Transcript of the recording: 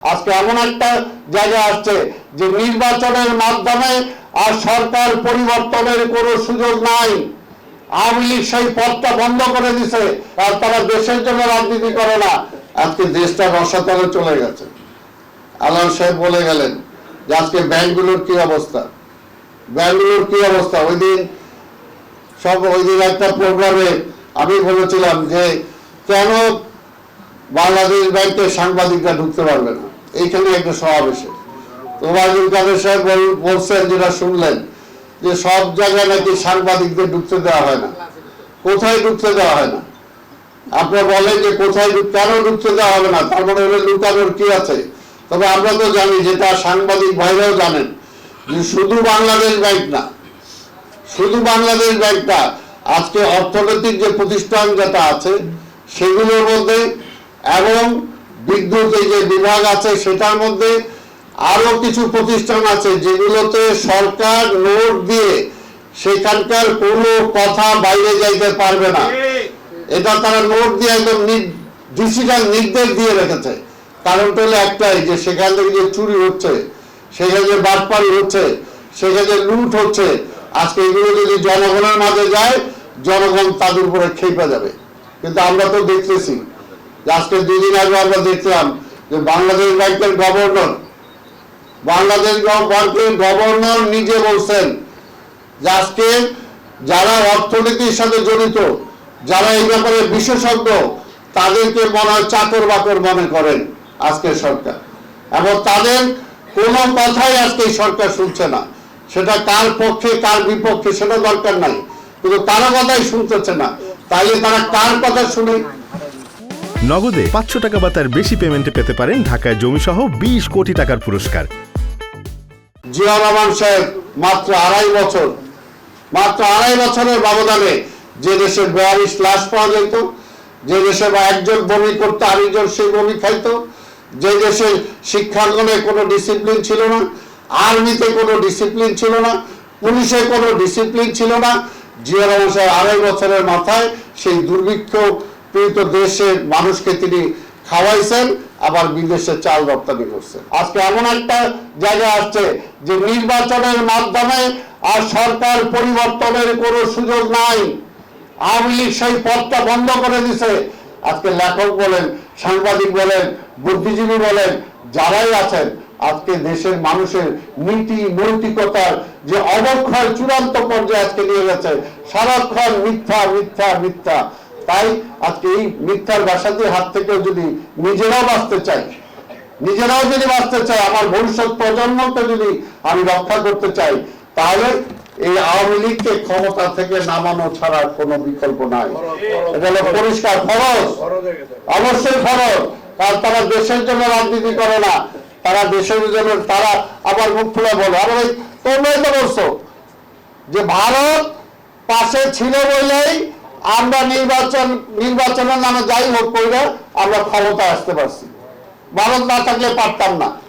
আজকে এমন একটা জায়গা আসছে যে নির্বাচনের মাধ্যমে আর সরকার পরিবর্তনের কোনো সুযোগ নাই। আওয়ামী লীগ সেই পথটা বন্ধ করে দিছে, আর তারা দেশের জন্য রাজনীতি করে না। আজকে দেশটা রসাতলে চলে গেছে। আলম সাহেব বলে গেলেন যে আজকে ব্যাংকগুলোর কি অবস্থা? ব্যাংকগুলোর কি অবস্থা? ওই দিন সব ওই দিন একটা প্রোগ্রামে আমি বলেছিলাম যে কেন বাংলাদেশ ব্যাংকে সাংবাদিকরা ঢুকতে পারবে না? এইখানে একটা সমাবেশে। তো ওবায়দুল কাদের সাহেব বল- বলছেন, যেটা শুনলেন, যে সব জায়গায় নাকি সাংবাদিকদের ঢুকতে দেওয়া হয় না। কোথায় ঢুকতে দেওয়া হয় না? আপনারা বলেন যে কোথায় কেন ঢুকতে দেওয়া হবে না? তার মানে হলো লুকানোর কি আছে? তবে আমরা তো জানি যেটা সাংবাদিক ভাইরাও জানেন, যে শুধু বাংলাদেশ ব্যাংক না, শুধু বাংলাদেশ ব্যাংকটা আজকে অর্থনৈতিক যে প্রতিষ্ঠান যেটা আছে, সেগুলোর মধ্যে এবং বিদ্যুৎ যে বিভাগ আছে, সেটার মধ্যে আরও কিছু প্রতিষ্ঠান আছে যেগুলোতে সরকার নোট দিয়ে সেখানকার কোনো কথা বাইরে যাইতে পারবে না। এটা তারা নোট দিয়ে একদম ডিসিশন নির্দেশ দিয়ে রেখেছে। কারণটা হলো একটাই যে সেখান থেকে যে চুরি হচ্ছে, সেখানে যে বাটপাড়ি হচ্ছে, সেখানে লুট হচ্ছে, আজকে এগুলো যদি জনগণের মাঝে যায়, জনগণ তাদের উপরে খেপে যাবে। কিন্তু আমরা তো দেখতেছি যে আজকে দুদিন আগে আমরা দেখলাম যে বাংলাদেশ ব্যাংকের গভর্নর, বাংলাদেশ ব্যাংকের গভর্নর নিজে বলছেন যে আজকে যারা অর্থনীতির সাথে জড়িত, যারা এই ব্যাপারে বিশেষজ্ঞ, তাদেরকে মনে হয় চাকর বাকর মনে করেন আজকের সরকার। এবং তাদের কোনো কথাই আজকে সরকার শুনছে না। সেটা কার পক্ষে, কার বিপক্ষে, সেটা দরকার নাই। কিন্তু তারা কথাই শুনতেছে না। তাইলে তারা কার কথা শুনে নগদে পাঁচশো টাকা বা তার বেশি পেমেন্টে পেতে পারেন ঢাকায় জমিসহ বিশ কোটি টাকার পুরস্কার। জিয়া রহমান সাহেব, মাত্র আড়াই বছর, মাত্র আড়াই বছরের ব্যবধানে যে দেশে বিয়াল্লিশ লাশ পাওয়া যেত, যে দেশে বা একজন বমি করতো, আরেকজন সেই বমি খাইতো, যে দেশে শিক্ষাঙ্গনে কোনো ডিসিপ্লিন ছিল না আর্মিতে কোনো ডিসিপ্লিন ছিল না, পুলিশে কোনো ডিসিপ্লিন ছিল না জিয়া রহমান সাহেব আড়াই বছরের মাথায় সেই দুর্ভিক্ষ পীড়িত দেশের মানুষকে তিনি খাওয়াইছেন, আবার বিদেশে চাল রপ্তানি করছেন। আজকে এমন একটা জায়গা আসছে যে নির্বাচনের মাধ্যমে আর সরকার পরিবর্তনের কোনো সুযোগ নাই। আওয়ামী লীগ সেই পথটা বন্ধ করে দিছে। আজকে লেখক বলেন, সাংবাদিক বলেন, বুদ্ধিজীবী বলেন, যারাই আছেন, আজকে দেশের মানুষের নীতি, নৈতিকতার যে অবক্ষয় চূড়ান্ত পর্যায়ে আজকে নিয়ে গেছে, সারাক্ষণ মিথ্যা মিথ্যা মিথ্যা। তাই আজকে এই মিথ্যার বাসাদের হাত থেকে যদি নিজেরাও বাঁচতে চাই, নিজেরাও যদি বাঁচতে চাই, আমার ভবিষ্যৎ প্রজন্মকে যদি আমি রক্ষা করতে চাই, তাহলে এই আওয়ামী লীগকে ক্ষমতা থেকে নামানো ছাড়া কোনো বিকল্প নাই। এটা পরিষ্কার খরচ অবশ্যই খরচ কারণ তারা দেশের জন্য রাজনীতি করে না। তারা দেশের জন্য, তারা আবার মুখ খুলে বলো। আবার তোমরাই তো বলছো যে ভারত পাশে ছিল বলেই আমরা নির্বাচন, নির্বাচনের নামে যাই হোক করে আমরা ক্ষমতা আসতে পারছি। ভারত না থাকলে পারতাম না।